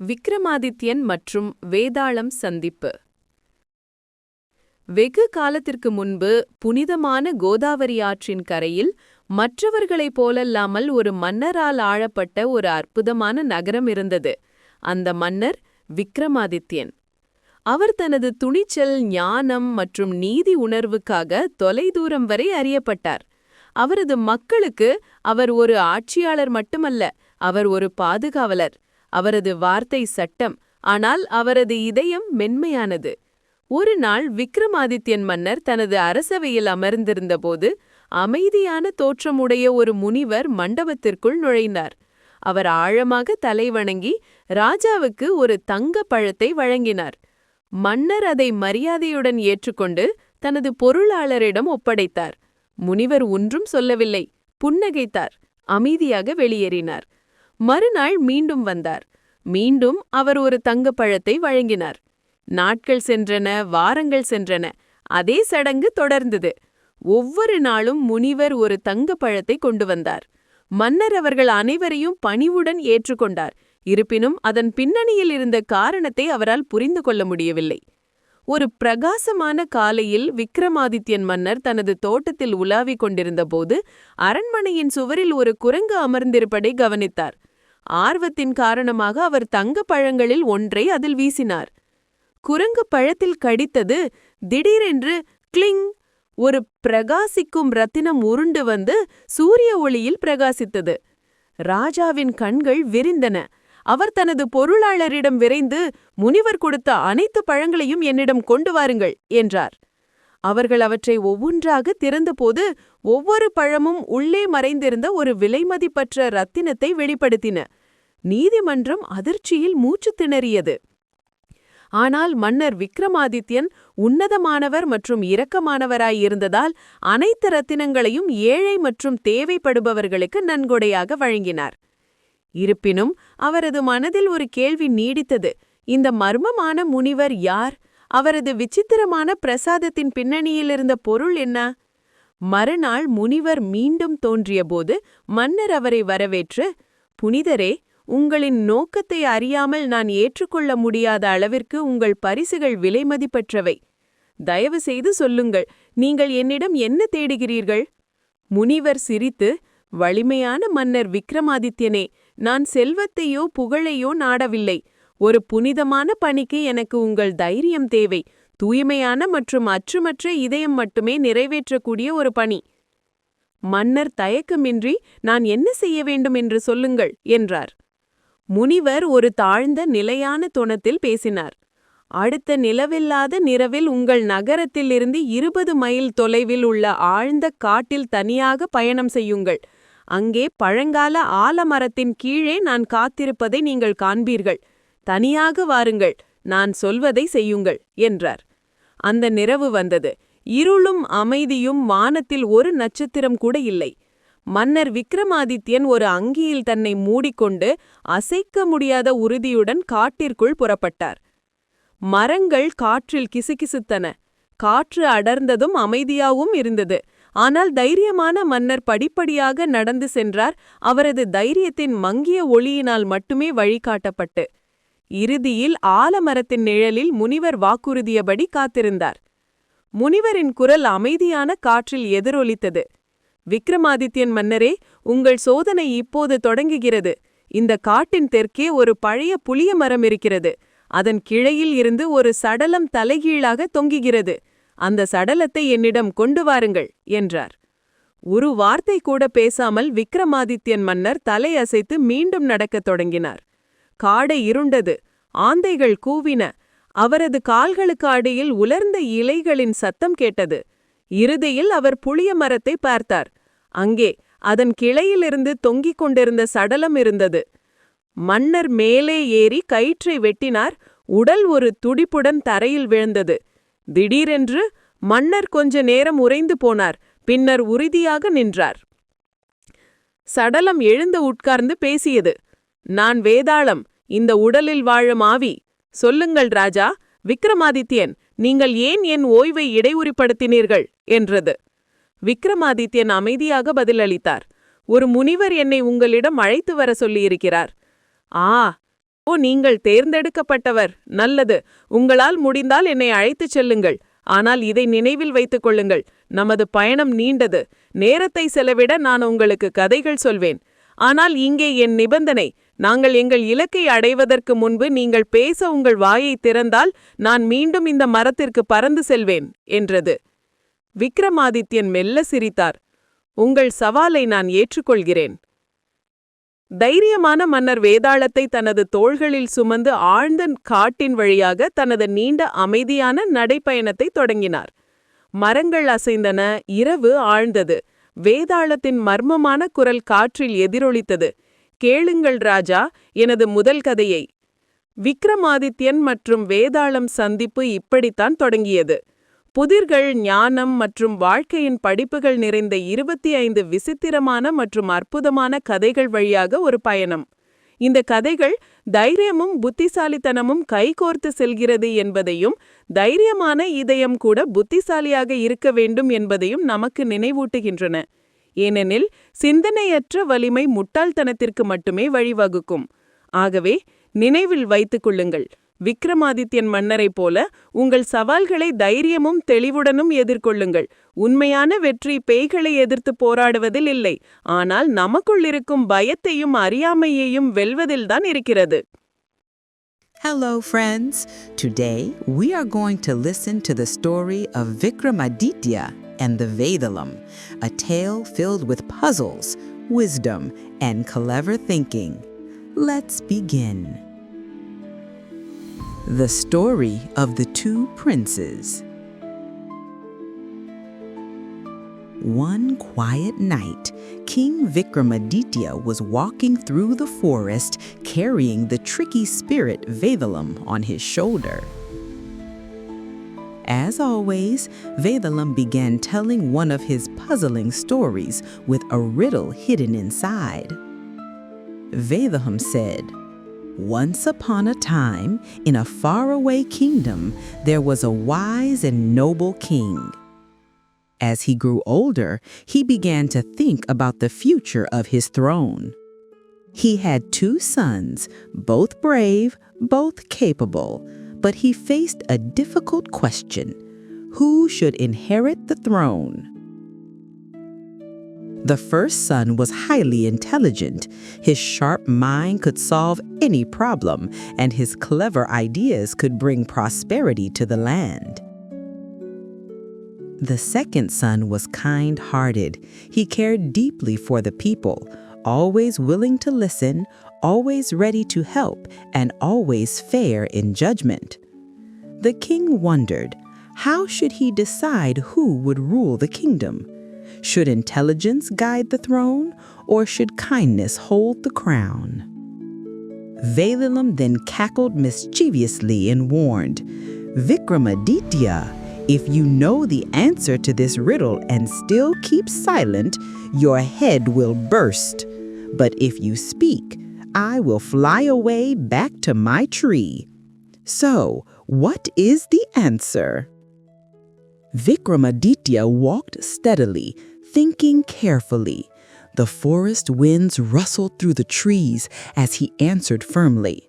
விக்ரமாதித்யன் மற்றும் வேதாளம் சந்திப்பு. வெகு காலத்திற்கு முன்பு புனிதமான கோதாவரி ஆற்றின் கரையில் மற்றவர்களைப் போலல்லாமல் ஒரு மன்னரால் ஆளப்பட்ட ஒரு அற்புதமான நகரம் இருந்தது. அந்த மன்னர் விக்ரமாதித்யன். அவர் தனது துணிச்சல் ஞானம் மற்றும் நீதி உணர்வுக்காக தொலைதூரம் வரை அறியப்பட்டார். அவரது மக்களுக்கு அவர் ஒரு ஆட்சியாளர் மட்டுமல்ல அவர் ஒரு பாதுகாவலர். அவரது வார்த்தை சட்டம் ஆனால் அவரது இதயம் மென்மையானது. ஒரு நாள் விக்ரமாதித்யன் மன்னர் தனது அரசவையில் அமர்ந்திருந்தபோது அமைதியான தோற்றமுடைய ஒரு முனிவர் மண்டபத்திற்குள் நுழைந்தார். அவர் ஆழமாக தலைவணங்கி ராஜாவுக்கு ஒரு தங்க பழத்தை வழங்கினார். மன்னர் அதை மரியாதையுடன் ஏற்றுக்கொண்டு தனது பொருளாளரிடம் ஒப்படைத்தார். முனிவர் ஒன்றும் சொல்லவில்லை. புன்னகைத்தார். அமைதியாக வெளியேறினார். மறுநாள் மீண்டும் வந்தார். மீண்டும் அவர் ஒரு தங்கப்பழத்தை வழங்கினார். நாட்கள் சென்றன வாரங்கள் சென்றன. அதே சடங்கு தொடர்ந்தது. ஒவ்வொரு நாளும் முனிவர் ஒரு தங்கப்பழத்தை கொண்டு வந்தார். மன்னர் அவர்கள் அனைவரையும் பணிவுடன் ஏற்றுக்கொண்டார். இருப்பினும் அதன் பின்னணியில் இருந்த காரணத்தை அவரால் புரிந்து கொள்ள முடியவில்லை. ஒரு பிரகாசமான காலையில் விக்ரமாதித்யன் மன்னர் தனது தோட்டத்தில் உலாவிக் கொண்டிருந்தபோது அரண்மனையின் சுவரில் ஒரு குரங்கு அமர்ந்திருப்பதை கவனித்தார். ஆர்வத்தின் காரணமாக அவர் தங்க பழங்களில் ஒன்றை அதில் வீசினார். குரங்கு பழத்தில் கடித்தது திடீரென்று கிளிங்! ஒரு பிரகாசிக்கும் ரத்தினம் உருண்டு வந்து சூரிய ஒளியில் பிரகாசித்தது. ராஜாவின் கண்கள் விரிந்தன. அவர் தனது பொருளாளரிடம் விரைந்து முனிவர் கொடுத்த அனைத்து பழங்களையும் என்னிடம் கொண்டு வாருங்கள் என்றார். அவர்கள் அவற்றை ஒவ்வொன்றாக திறந்தபோது ஒவ்வொரு பழமும் உள்ளே மறைந்திருந்த ஒரு விலைமதிப்பற்ற ரத்தினத்தை வெளிப்படுத்தின. நீதிமன்றம் அதிர்ச்சியில் மூச்சு திணறியது. ஆனால் மன்னர் விக்ரமாதித்யன் உன்னதமானவர் மற்றும் இரக்கமானவராயிருந்ததால் அனைத்து ரத்தினங்களையும் ஏழை மற்றும் தேவைப்படுபவர்களுக்கு நன்கொடையாக வழங்கினார். இருப்பினும் அவரது மனதில் ஒரு கேள்வி நீடித்தது. இந்த மர்மமான முனிவர் யார்? அவரது விசித்திரமான பிரசாதத்தின் பின்னணியில் இருந்த பொருள் என்ன? மறுநாள் முனிவர் மீண்டும் தோன்றியபோது மன்னர் அவரை வரவேற்று புனிதரே உங்களின் நோக்கத்தை அறியாமல் நான் ஏற்றுக்கொள்ள முடியாத அளவிற்கு உங்கள் பரிசுகள் விலைமதிப்பற்றவை தயவு செய்து சொல்லுங்கள் நீங்கள் என்னிடம் என்ன தேடுகிறீர்கள்? முனிவர் சிரித்து வலிமையான மன்னர் விக்ரமாதித்யனே நான் செல்வத்தையோ புகழையோ நாடவில்லை. ஒரு புனிதமான பணிக்கு எனக்கு உங்கள் தைரியம் தேவை. தூய்மையான மற்றும் அச்சுமற்ற இதயம் மட்டுமே நிறைவேற்றக்கூடிய ஒரு பணி. மன்னர் தயக்கமின்றி நான் என்ன செய்ய வேண்டும் என்று சொல்லுங்கள் என்றார். முனிவர் ஒரு தாழ்ந்த நிலையான துணத்தில் பேசினார். அடுத்த நிலவில்லாத நிறவில் உங்கள் நகரத்திலிருந்து இருபது மைல் தொலைவில் உள்ள ஆழ்ந்த காட்டில் தனியாக பயணம் செய்யுங்கள். அங்கே பழங்கால ஆலமரத்தின் கீழே நான் காத்திருப்பதை நீங்கள் காண்பீர்கள். தனியாக வாருங்கள். நான் சொல்வதை செய்யுங்கள் என்றார். அந்த நிறவு வந்தது. இருளும் அமைதியும் வானத்தில் ஒரு நட்சத்திரம் கூட இல்லை. மன்னர் விக்ரமாதித்யன் ஒரு அங்கியில் தன்னை மூடிக்கொண்டு அசைக்க முடியாத உறுதியுடன் காட்டிற்குள் புறப்பட்டார். மரங்கள் காற்றில் கிசுகிசுத்தன. காற்று அடர்ந்ததும் அமைதியாகவும் இருந்தது. ஆனால் தைரியமான மன்னர் படிப்படியாக நடந்து சென்றார். அவரது தைரியத்தின் மங்கிய ஒளியினால் மட்டுமே வழிகாட்டப்பட்டு இறுதியில் ஆலமரத்தின் நிழலில் முனிவர் வாக்குறுதியபடி காத்திருந்தார். முனிவரின் குரல் அமைதியான காற்றில் எதிரொலித்தது. விக்ரமாதித்யன் மன்னரே உங்கள் சோதனை இப்போது தொடங்குகிறது. இந்த காட்டின் தெற்கே ஒரு பழைய புளிய மரம் இருக்கிறது. அதன் கிளையில் இருந்து ஒரு சடலம் தலைகீழாக தொங்குகிறது. அந்த சடலத்தை என்னிடம் கொண்டு வாருங்கள் என்றார். ஒரு வார்த்தை கூட பேசாமல் விக்ரமாதித்யன் மன்னர் தலையசைத்து மீண்டும் நடக்கத் தொடங்கினார். காடை இருண்டது. ஆந்தைகள் கூவின. அவரது கால்களுக்கு அடியில் உலர்ந்த இலைகளின் சத்தம் கேட்டது. இறுதியில் அவர் புளிய மரத்தை பார்த்தார். அங்கே அதன் கிளையிலிருந்து தொங்கிக் கொண்டிருந்த சடலம் இருந்தது. மன்னர் மேலே ஏறி கயிற்றை வெட்டினார். உடல் ஒரு துடிப்புடன் தரையில் விழுந்தது. திடீரென்று மன்னர் கொஞ்ச நேரம் உறைந்து போனார். பின்னர் உறுதியாக நின்றார். சடலம் எழுந்து உட்கார்ந்து பேசியது. நான் வேதாளம். இந்த உடலில் வாழும் ஆவி. சொல்லுங்கள் ராஜா விக்ரமாதித்யன் நீங்கள் ஏன் என் ஓய்வை இடையூறிப்படுத்தினீர்கள்? என்றது. விக்ரமாதித்யன் அமைதியாக பதிலளித்தார். ஒரு முனிவர் என்னை உங்களிடம் அழைத்து வர சொல்லியிருக்கிறார். ஆ ஓ நீங்கள் தேர்ந்தெடுக்கப்பட்டவர். நல்லது. உங்களால் முடிந்தால் என்னை அழைத்துச் செல்லுங்கள். ஆனால் இதை நினைவில் வைத்துக் கொள்ளுங்கள். நமது பயணம் நீண்டது. நேரத்தை செலவிட நான் உங்களுக்கு கதைகள் சொல்வேன். ஆனால் இங்கே என் நிபந்தனை நாங்கள் எங்கள் இலக்கை அடைவதற்கு முன்பு நீங்கள் பேச உங்கள் வாயை திறந்தால் நான் மீண்டும் இந்த மரத்திற்கு பறந்து செல்வேன் என்றது. விக்ரமாதித்யன் மெல்ல சிரித்தார். உங்கள் சவாலை நான் ஏற்றுக்கொள்கிறேன். தைரியமான மன்னர் வேதாளத்தை தனது தோள்களில் சுமந்து ஆழ்ந்த காட்டின் வழியாக தனது நீண்ட அமைதியான நடைப்பயணத்தை தொடங்கினார். மரங்கள் அசைந்தன இரவு ஆழ்ந்தது. வேதாளத்தின் மர்மமான குரல் காற்றில் எதிரொலித்தது. கேளுங்கள் ராஜா எனது முதல் கதையை. விக்ரமாதித்யன் மற்றும் வேதாளம் சந்திப்பு இப்படித்தான் தொடங்கியது. புதிர்கள் ஞானம் மற்றும் வாழ்க்கையின் படிப்புகள் நிறைந்த இருபத்தி ஐந்து விசித்திரமான மற்றும் அற்புதமான கதைகள் வழியாக ஒரு பயணம். இந்த கதைகள் தைரியமும் புத்திசாலித்தனமும் கைகோர்த்து செல்கிறது என்பதையும் தைரியமான இதயம் கூட புத்திசாலியாக இருக்க வேண்டும் என்பதையும் நமக்கு நினைவூட்டுகின்றன. ஏனெனில் சிந்தனையற்ற வலிமை முட்டாள்தனத்திற்கு மட்டுமே வழிவகுக்கும். ஆகவே நினைவில் வைத்துக் கொள்ளுங்கள். விக்ரமாதித்யன் மன்னரைப் போல உங்கள் சவால்களை தைரியமும் தெளிவுடனும் எதிர்கொள்ளுங்கள். உண்மையான வெற்றி பேய்களை எதிர்த்து போராடுவதில் இல்லை. ஆனால் நமக்குள் இருக்கும் பயத்தையும் அறியாமையையும் வெல்வதில்தான் இருக்கிறது. Hello, friends. Today we are going to listen to the story of Vikramaditya and the Vedalam, a tale filled with puzzles, wisdom, and clever thinking. Let's begin. The Story of the Two Princes One quiet night, King Vikramaditya was walking through the forest carrying the tricky spirit Vedalam on his shoulder. As always, Vedalam began telling one of his puzzling stories with a riddle hidden inside. Vedalam said, once upon a time, in a faraway kingdom, there was a wise and noble king. As he grew older, he began to think about the future of his throne. He had two sons, both brave, both capable, but he faced a difficult question who should inherit the throne? The first son was highly intelligent. His sharp mind could solve any problem, and his clever ideas could bring prosperity to the land. The second son was kind hearted. He cared deeply for the people, always willing to listen, always ready to help, and always fair in judgment. The king wondered how should he decide who would rule the kingdom? Should intelligence guide the throne, or should kindness hold the crown? Valilam then cackled mischievously and warned, Vikramaditya, if you know the answer to this riddle and still keep silent, your head will burst. But if you speak, I will fly away back to my tree. So, what is the answer? Vikramaditya walked steadily, thinking carefully. The forest winds rustled through the trees as he answered firmly.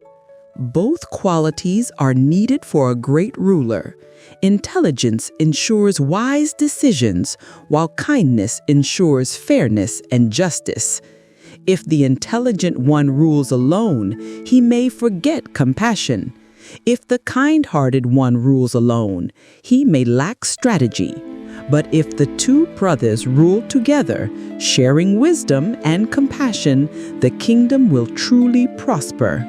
Both qualities are needed for a great ruler. Intelligence ensures wise decisions, while kindness ensures fairness and justice. If the intelligent one rules alone, he may forget compassion. If the kind hearted one rules alone, he may lack strategy. But if the two brothers rule together, sharing wisdom and compassion, the kingdom will truly prosper.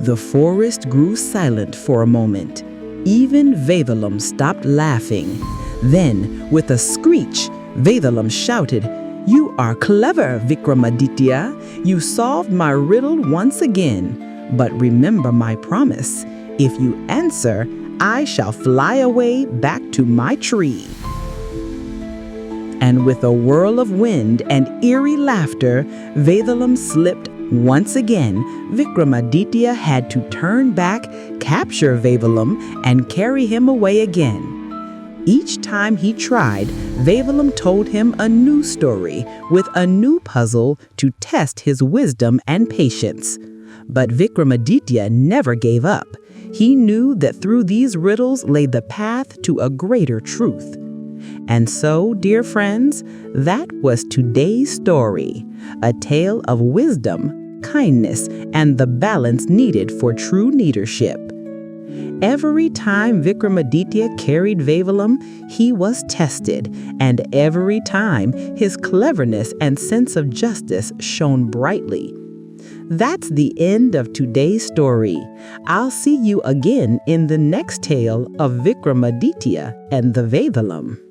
The forest grew silent for a moment. Even Vedalam stopped laughing. Then, with a screech, Vedalam shouted, You are clever, Vikramaditya. You solved my riddle once again. But remember my promise. If you answer, I shall fly away back to my tree. And with a whirl of wind and eerie laughter, Vedalam slipped once again. Vikramaditya had to turn back, capture Vedalam, and carry him away again. Each time he tried, Vedalam told him a new story with a new puzzle to test his wisdom and patience. But Vikramaditya never gave up. He knew that through these riddles lay the path to a greater truth. And so, dear friends, that was today's story a tale of wisdom, kindness, and the balance needed for true leadership. Every time Vikramaditya carried Vevalam, he was tested, and every time his cleverness and sense of justice shone brightly. That's the end of today's story. I'll see you again in the next tale of Vikramaditya and the Vedalam.